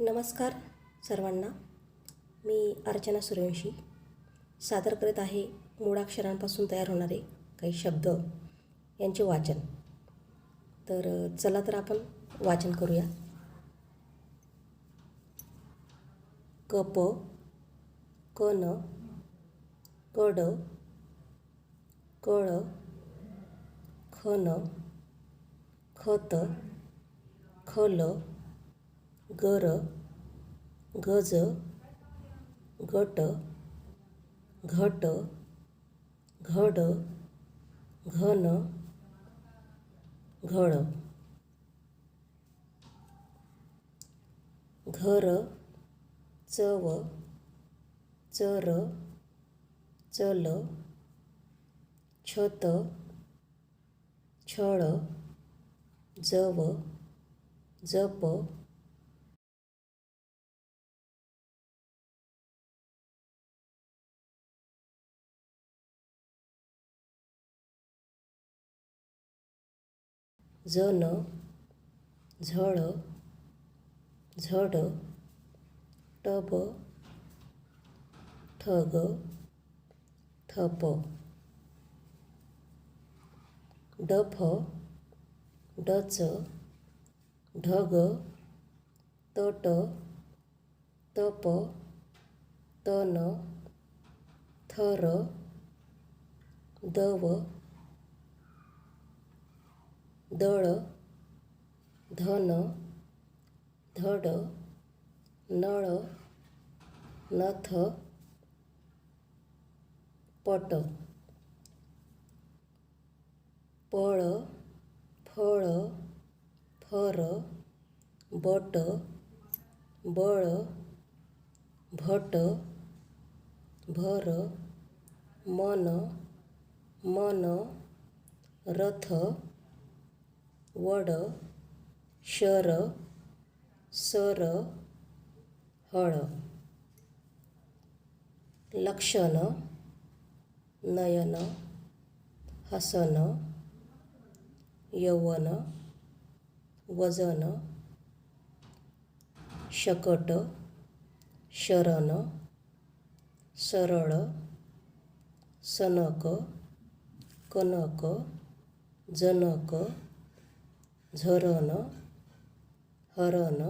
नमस्कार सर्वांना. मी अर्चना सूर्यवंशी. सादर करत आहे मूळाक्षरांपासून तयार होणारे काही शब्द यांचे वाचन. तर चला तर आपण वाचन करूया. कप कन कड कळ खन खत खल गर गज गट घट घड घन घळ घर चव चर चल छत छळ जव जप जन झळ झड टब ठग ठप डफ डच ढग तट तप तन थर दव ଦଳ ଧନ ଧଡ଼ ନଳ ନଥ ପଟ ପଳ ଫଳ ଫର ବଟ ବଳ ଭଟ ଭର ମନ ମନ ରଥ वड शर सर हळ. लक्षण नयन हसन यवन वजन. शकट शरण सरळ सनक कनक जनक. झरण हरण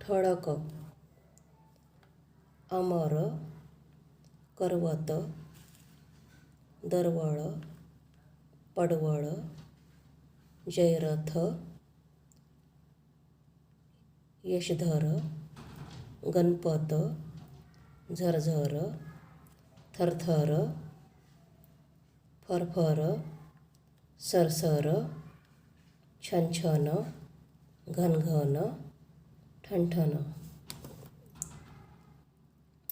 ठळक अमर करवत दरवळ पडवळ जयरथ यशधर गणपत झरझर थरथर फरफर सरसर छनछन घनघन ठणठण.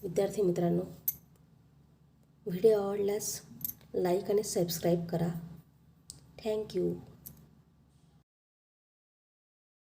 विद्यार्थी मित्रांनो व्हिडिओ आवडल्यास लाईक आणि सबस्क्राईब करा. थँक्यू